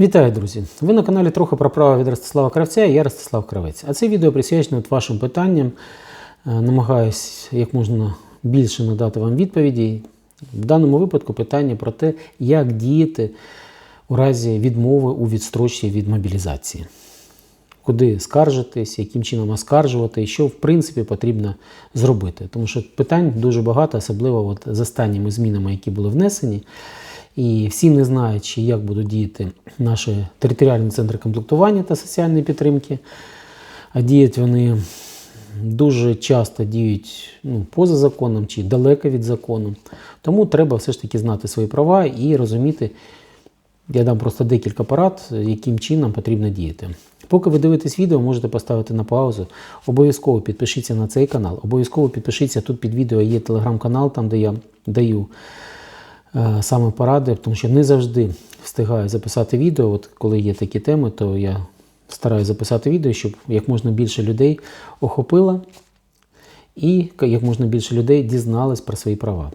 Вітаю, друзі! Ви на каналі трохи про право від Ростислава Кравця я Ростислав Кравець. А це відео присвячено вашим питанням. Е, Намагаюсь як можна більше надати вам відповіді. В даному випадку питання про те, як діяти у разі відмови у відстрочці від мобілізації. Куди скаржитись, яким чином оскаржувати, і що в принципі потрібно зробити. Тому що питань дуже багато, особливо от з останніми змінами, які були внесені. І всі не знають, чи як будуть діяти наші територіальні центри комплектування та соціальної підтримки. А діють вони дуже часто діють ну, поза законом чи далеко від закону. Тому треба все ж таки знати свої права і розуміти, я дам просто декілька порад, яким чином потрібно діяти. Поки ви дивитесь відео, можете поставити на паузу. Обов'язково підпишіться на цей канал. Обов'язково підпишіться тут під відео є телеграм-канал, там де я даю саме поради, тому що не завжди встигаю записати відео. От коли є такі теми, то я стараюся записати відео, щоб як можна більше людей охопило і як можна більше людей дізнались про свої права.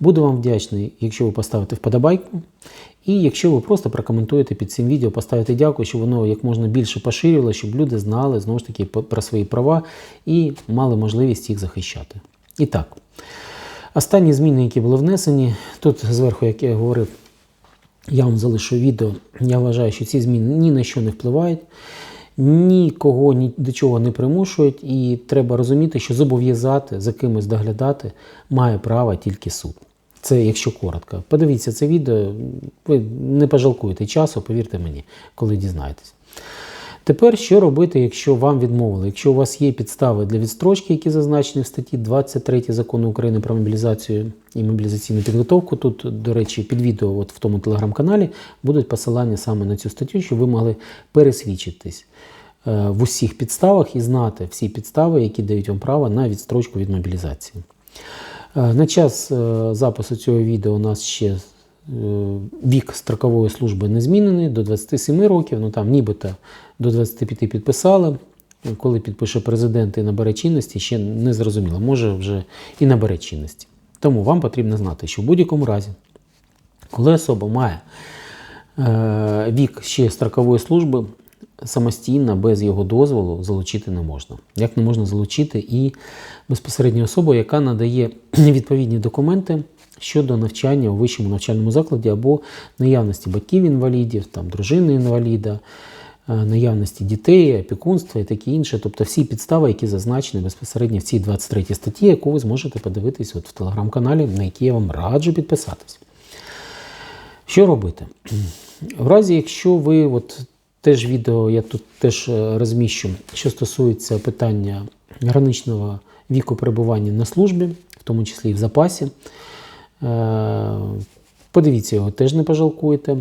Буду вам вдячний, якщо ви поставите вподобайку, і якщо ви просто прокоментуєте під цим відео, поставите дякую, щоб воно як можна більше поширювало, щоб люди знали знову ж таки про свої права і мали можливість їх захищати. І так, останні зміни, які були внесені, тут зверху, як я говорив, я вам залишу відео. Я вважаю, що ці зміни ні на що не впливають, нікого ні до чого не примушують, і треба розуміти, що зобов'язати за кимось доглядати має право тільки суд. Це якщо коротко. Подивіться це відео, ви не пожалкуєте часу, повірте мені, коли дізнаєтесь. Тепер що робити, якщо вам відмовили? Якщо у вас є підстави для відстрочки, які зазначені в статті 23 закону України про мобілізацію і мобілізаційну підготовку, тут, до речі, під відео от в тому телеграм-каналі будуть посилання саме на цю статтю, щоб ви могли пересвідчитись е, в усіх підставах і знати всі підстави, які дають вам право на відстрочку від мобілізації. Е, На час е, запису цього відео у нас ще вік строкової служби не змінений до 27 років. Ну там нібито до 25 підписали. Коли підпише президент і набере чинності, ще не зрозуміло, може вже і набере чинності. Тому вам потрібно знати, що в будь-якому разі, коли особа має е, вік ще строкової служби, самостійно без його дозволу залучити не можна. Як не можна залучити і безпосередньо особу, яка надає відповідні документи щодо навчання у вищому навчальному закладі або наявності батьків-інвалідів, там, дружини інваліда, е, наявності дітей, опікунства і таке інше. Тобто всі підстави, які зазначені безпосередньо в цій 23 статті, яку ви зможете подивитись от в телеграм-каналі, на який я вам раджу підписатись. Що робити? В разі, якщо ви от теж відео я тут теж е, розміщу, що стосується питання граничного віку перебування на службі, в тому числі і в запасі. Е, Подивіться його, теж не пожалкуєте.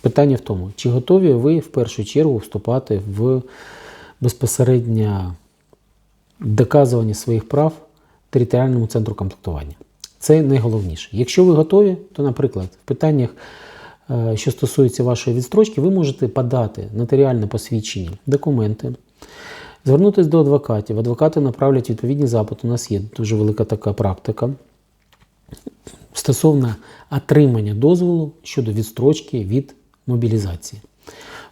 Питання в тому, чи готові ви в першу чергу вступати в безпосередньо доказування своїх прав територіальному центру комплектування. Це найголовніше. Якщо ви готові, то, наприклад, в питаннях, е, що стосується вашої відстрочки, ви можете подати нотаріальне посвідчення, документи, звернутися до адвокатів. Адвокати направлять відповідні запити. У нас є дуже велика така практика стосовно отримання дозволу щодо відстрочки від мобілізації.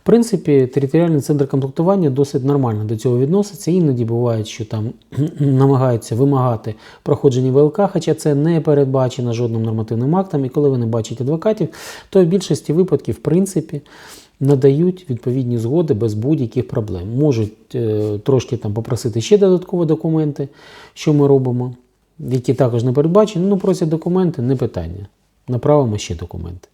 В принципі, територіальний центр комплектування досить нормально до цього відноситься. Іноді буває, що там намагаються вимагати проходження ВЛК, хоча це не передбачено жодним нормативним актом. І коли ви не бачите адвокатів, то в більшості випадків, в принципі, надають відповідні згоди без будь-яких проблем. Можуть е, трошки там попросити ще додаткові документи, що ми робимо, які також не передбачені. Ну, просять документи, не питання. Направимо ще документи.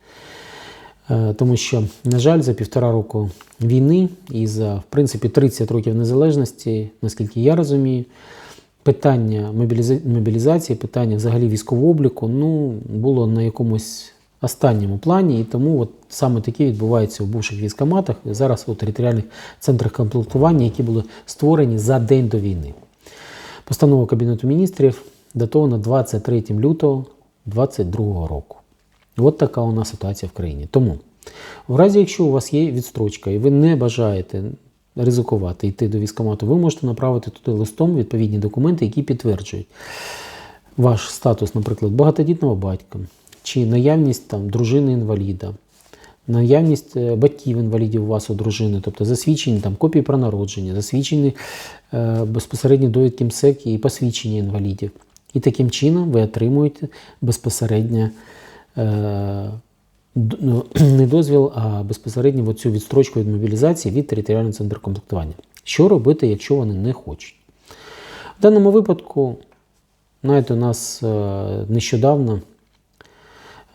Е, Тому що, на жаль, за півтора року війни і за, в принципі, 30 років незалежності, наскільки я розумію, питання мобілізації, питання взагалі військового обліку ну, було на якомусь останньому плані, і тому от саме таке відбувається у бувших військоматах, і зараз у територіальних центрах комплектування, які були створені за день до війни. Постанова Кабінету міністрів датована 23 лютого 2022 року. От така у нас ситуація в країні. Тому, в разі, якщо у вас є відстрочка і ви не бажаєте ризикувати йти до військкомату, ви можете направити туди листом відповідні документи, які підтверджують ваш статус, наприклад, багатодітного батька, чи наявність там дружини інваліда, наявність е, батьків інвалідів у вас у дружини, тобто засвідчені там копії про народження, засвідчені е, безпосередньо довідки МСЕК і посвідчення інвалідів. І таким чином ви отримуєте безпосередньо е, ну, не дозвіл, а безпосередньо цю відстрочку від мобілізації від територіального центру комплектування. Що робити, якщо вони не хочуть? В даному випадку, знаєте, у нас е, нещодавно,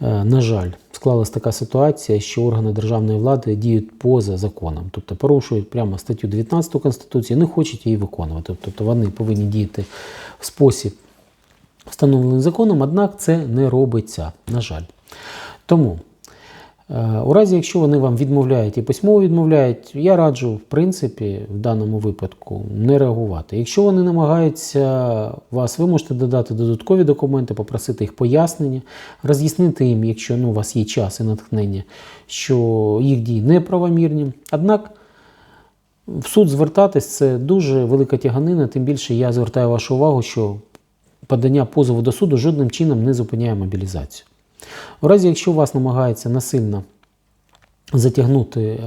е, на жаль, склалась така ситуація, що органи державної влади діють поза законом, тобто порушують прямо статтю 19 Конституції, не хочуть її виконувати. Тобто вони повинні діяти в спосіб, встановлений законом, однак це не робиться, на жаль. Тому Е, У разі, якщо вони вам відмовляють і письмово відмовляють, я раджу, в принципі, в даному випадку не реагувати. Якщо вони намагаються вас, ви можете додати додаткові документи, попросити їх пояснення, роз'яснити їм, якщо ну, у вас є час і натхнення, що їх дії неправомірні. Однак в суд звертатись це дуже велика тяганина, тим більше я звертаю вашу увагу, що подання позову до суду жодним чином не зупиняє мобілізацію. У разі, якщо вас намагається насильно затягнути е,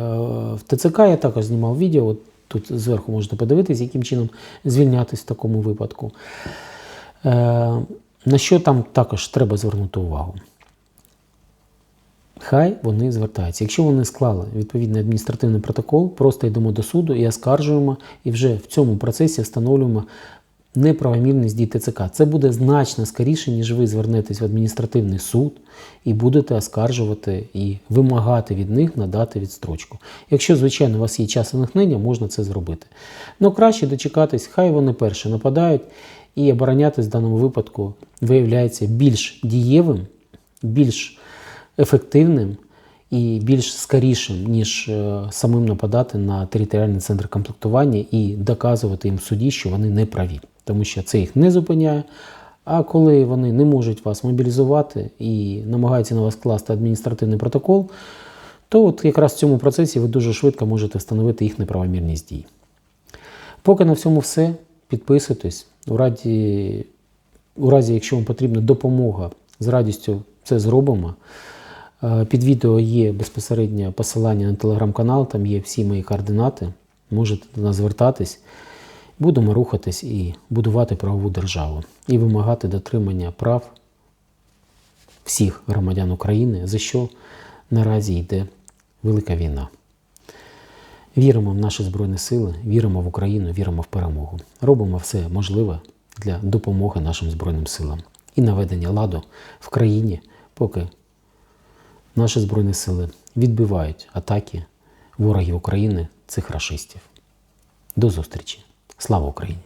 в ТЦК, я також знімав відео, от тут зверху можете подивитись, яким чином звільнятись в такому випадку. Е, На що там також треба звернути увагу? Хай вони звертаються. Якщо вони склали відповідний адміністративний протокол, просто йдемо до суду і оскаржуємо, і вже в цьому процесі встановлюємо неправомірність дій ТЦК. Це буде значно скоріше, ніж ви звернетесь в адміністративний суд і будете оскаржувати і вимагати від них надати відстрочку. Якщо, звичайно, у вас є час і натхнення, можна це зробити. Ну краще дочекатись, хай вони перші нападають, і оборонятись в даному випадку виявляється більш дієвим, більш ефективним і більш скорішим, ніж е, самим нападати на територіальний центр комплектування і доказувати їм в суді, що вони не праві, тому що це їх не зупиняє. А коли вони не можуть вас мобілізувати і намагаються на вас класти адміністративний протокол, то от якраз в цьому процесі ви дуже швидко можете встановити їх неправомірність дій. Поки на всьому все. Підписуйтесь. У разі, у разі, якщо вам потрібна допомога, з радістю це зробимо. Е, Під відео є безпосередньо посилання на телеграм-канал, там є всі мої координати. Можете до нас звертатись. Будемо рухатись і будувати правову державу і вимагати дотримання прав всіх громадян України, за що наразі йде велика війна. Віримо в наші Збройні Сили, віримо в Україну, віримо в перемогу. Робимо все можливе для допомоги нашим Збройним силам і наведення ладу в країні, поки наші Збройні Сили відбивають атаки ворогів України цих рашистів. До зустрічі! Слава Україні!